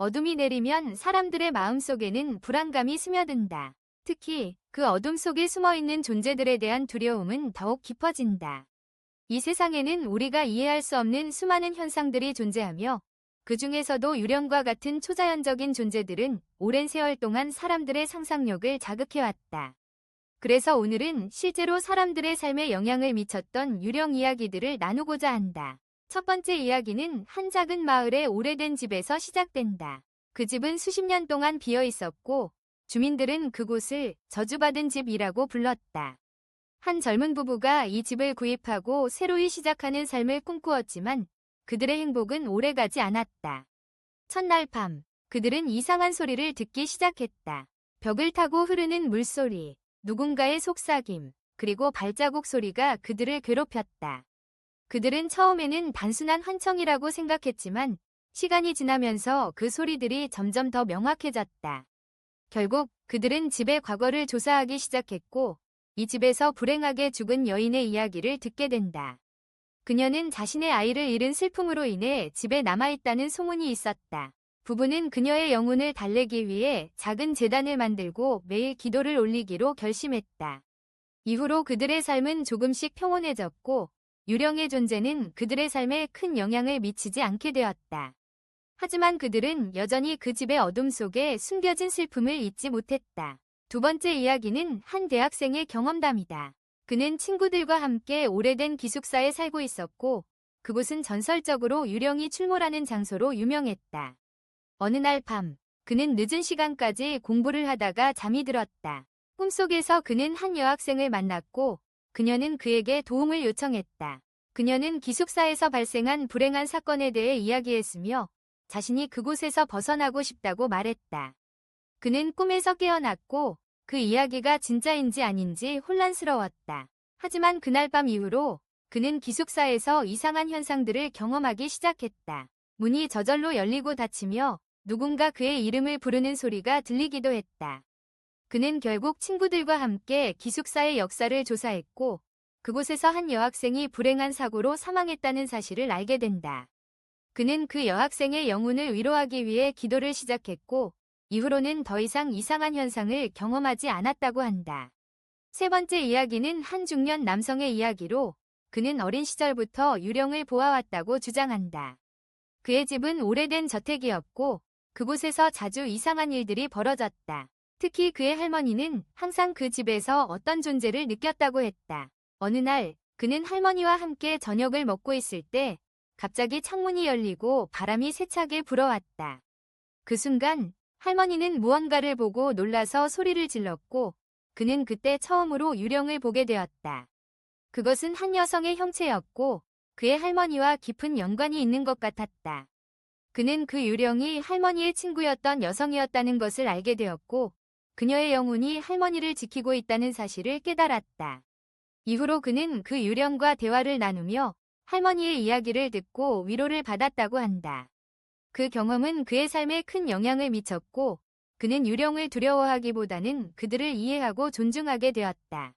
어둠이 내리면 사람들의 마음속에는 불안감이 스며든다. 특히 그 어둠 속에 숨어 있는 존재들에 대한 두려움은 더욱 깊어진다. 이 세상에는 우리가 이해할 수 없는 수많은 현상들이 존재하며 그 중에서도 유령과 같은 초자연적인 존재들은 오랜 세월 동안 사람들의 상상력을 자극해왔다. 그래서 오늘은 실제로 사람들의 삶에 영향을 미쳤던 유령 이야기들을 나누고자 한다. 첫 번째 이야기는 한 작은 마을의 오래된 집에서 시작된다. 그 집은 수십 년 동안 비어 있었고 주민들은 그곳을 저주받은 집이라고 불렀다. 한 젊은 부부가 이 집을 구입하고 새로이 시작하는 삶을 꿈꾸었지만 그들의 행복은 오래가지 않았다. 첫날 밤, 그들은 이상한 소리를 듣기 시작했다. 벽을 타고 흐르는 물소리, 누군가의 속삭임, 그리고 발자국 소리가 그들을 괴롭혔다. 그들은 처음에는 단순한 환청이라고 생각했지만 시간이 지나면서 그 소리들이 점점 더 명확해졌다. 결국 그들은 집의 과거를 조사하기 시작했고 이 집에서 불행하게 죽은 여인의 이야기를 듣게 된다. 그녀는 자신의 아이를 잃은 슬픔으로 인해 집에 남아있다는 소문이 있었다. 부부는 그녀의 영혼을 달래기 위해 작은 재단을 만들고 매일 기도를 올리기로 결심했다. 이후로 그들의 삶은 조금씩 평온해졌고 유령의 존재는 그들의 삶에 큰 영향을 미치지 않게 되었다. 하지만 그들은 여전히 그 집의 어둠 속에 숨겨진 슬픔을 잊지 못했다. 두 번째 이야기는 한 대학생의 경험담이다. 그는 친구들과 함께 오래된 기숙사에 살고 있었고 그곳은 전설적으로 유령이 출몰하는 장소로 유명했다. 어느 날 밤, 그는 늦은 시간까지 공부를 하다가 잠이 들었다. 꿈속에서 그는 한 여학생을 만났고 그녀는 그에게 도움을 요청했다. 그녀는 기숙사에서 발생한 불행한 사건에 대해 이야기했으며 자신이 그곳에서 벗어나고 싶다고 말했다. 그는 꿈에서 깨어났고 그 이야기가 진짜인지 아닌지 혼란스러웠다. 하지만 그날 밤 이후로 그는 기숙사에서 이상한 현상들을 경험하기 시작했다. 문이 저절로 열리고 닫히며 누군가 그의 이름을 부르는 소리가 들리기도 했다. 그는 결국 친구들과 함께 기숙사의 역사를 조사했고 그곳에서 한 여학생이 불행한 사고로 사망했다는 사실을 알게 된다. 그는 그 여학생의 영혼을 위로하기 위해 기도를 시작했고 이후로는 더 이상 이상한 현상을 경험하지 않았다고 한다. 세 번째 이야기는 한 중년 남성의 이야기로 그는 어린 시절부터 유령을 보아왔다고 주장한다. 그의 집은 오래된 저택이었고 그곳에서 자주 이상한 일들이 벌어졌다. 특히 그의 할머니는 항상 그 집에서 어떤 존재를 느꼈다고 했다. 어느 날 그는 할머니와 함께 저녁을 먹고 있을 때 갑자기 창문이 열리고 바람이 세차게 불어왔다. 그 순간 할머니는 무언가를 보고 놀라서 소리를 질렀고 그는 그때 처음으로 유령을 보게 되었다. 그것은 한 여성의 형체였고 그의 할머니와 깊은 연관이 있는 것 같았다. 그는 그 유령이 할머니의 친구였던 여성이었다는 것을 알게 되었고 그녀의 영혼이 할머니를 지키고 있다는 사실을 깨달았다. 이후로 그는 그 유령과 대화를 나누며 할머니의 이야기를 듣고 위로를 받았다고 한다. 그 경험은 그의 삶에 큰 영향을 미쳤고 그는 유령을 두려워하기보다는 그들을 이해하고 존중하게 되었다.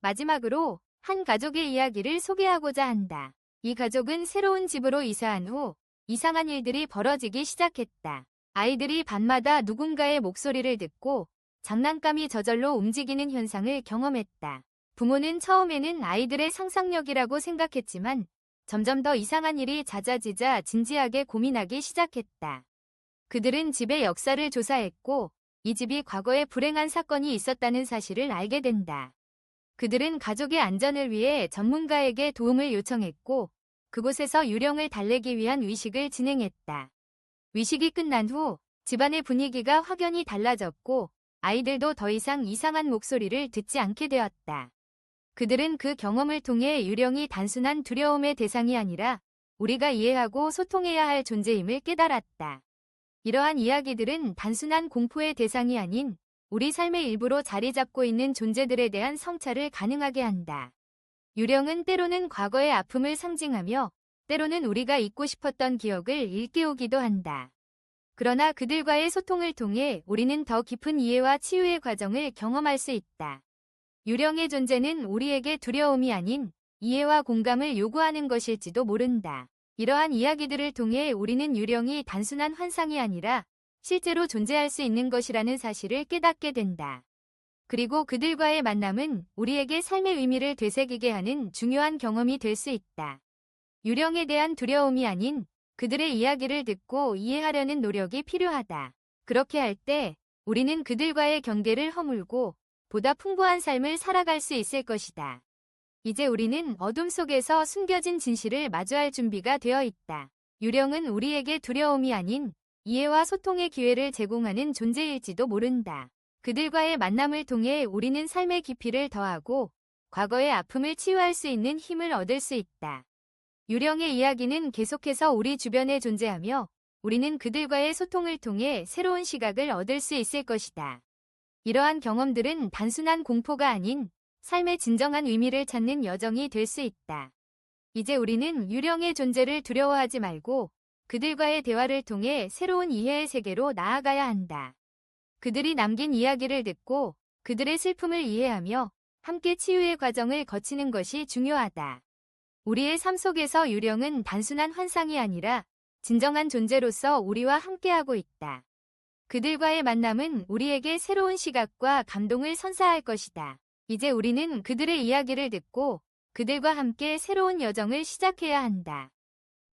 마지막으로 한 가족의 이야기를 소개하고자 한다. 이 가족은 새로운 집으로 이사한 후 이상한 일들이 벌어지기 시작했다. 아이들이 밤마다 누군가의 목소리를 듣고 장난감이 저절로 움직이는 현상을 경험했다. 부모는 처음에는 아이들의 상상력이라고 생각했지만 점점 더 이상한 일이 잦아지자 진지하게 고민하기 시작했다. 그들은 집의 역사를 조사했고 이 집이 과거에 불행한 사건이 있었다는 사실을 알게 된다. 그들은 가족의 안전을 위해 전문가에게 도움을 요청했고 그곳에서 유령을 달래기 위한 위식을 진행했다. 위식이 끝난 후 집안의 분위기가 확연히 달라졌고 아이들도 더 이상 이상한 목소리를 듣지 않게 되었다. 그들은 그 경험을 통해 유령이 단순한 두려움의 대상이 아니라 우리가 이해하고 소통해야 할 존재임을 깨달았다. 이러한 이야기들은 단순한 공포의 대상이 아닌 우리 삶의 일부로 자리 잡고 있는 존재들에 대한 성찰을 가능하게 한다. 유령은 때로는 과거의 아픔을 상징하며 때로는 우리가 잊고 싶었던 기억을 일깨우기도 한다. 그러나 그들과의 소통을 통해 우리는 더 깊은 이해와 치유의 과정을 경험할 수 있다. 유령의 존재는 우리에게 두려움이 아닌 이해와 공감을 요구하는 것일지도 모른다. 이러한 이야기들을 통해 우리는 유령이 단순한 환상이 아니라 실제로 존재할 수 있는 것이라는 사실을 깨닫게 된다. 그리고 그들과의 만남은 우리에게 삶의 의미를 되새기게 하는 중요한 경험이 될 수 있다. 유령에 대한 두려움이 아닌 그들의 이야기를 듣고 이해하려는 노력이 필요하다. 그렇게 할 때 우리는 그들과의 경계를 허물고 보다 풍부한 삶을 살아갈 수 있을 것이다. 이제 우리는 어둠 속에서 숨겨진 진실을 마주할 준비가 되어 있다. 유령은 우리에게 두려움이 아닌 이해와 소통의 기회를 제공하는 존재일지도 모른다. 그들과의 만남을 통해 우리는 삶의 깊이를 더하고 과거의 아픔을 치유할 수 있는 힘을 얻을 수 있다. 유령의 이야기는 계속해서 우리 주변에 존재하며 우리는 그들과의 소통을 통해 새로운 시각을 얻을 수 있을 것이다. 이러한 경험들은 단순한 공포가 아닌 삶의 진정한 의미를 찾는 여정이 될 수 있다. 이제 우리는 유령의 존재를 두려워하지 말고 그들과의 대화를 통해 새로운 이해의 세계로 나아가야 한다. 그들이 남긴 이야기를 듣고 그들의 슬픔을 이해하며 함께 치유의 과정을 거치는 것이 중요하다. 우리의 삶 속에서 유령은 단순한 환상이 아니라 진정한 존재로서 우리와 함께하고 있다. 그들과의 만남은 우리에게 새로운 시각과 감동을 선사할 것이다. 이제 우리는 그들의 이야기를 듣고 그들과 함께 새로운 여정을 시작해야 한다.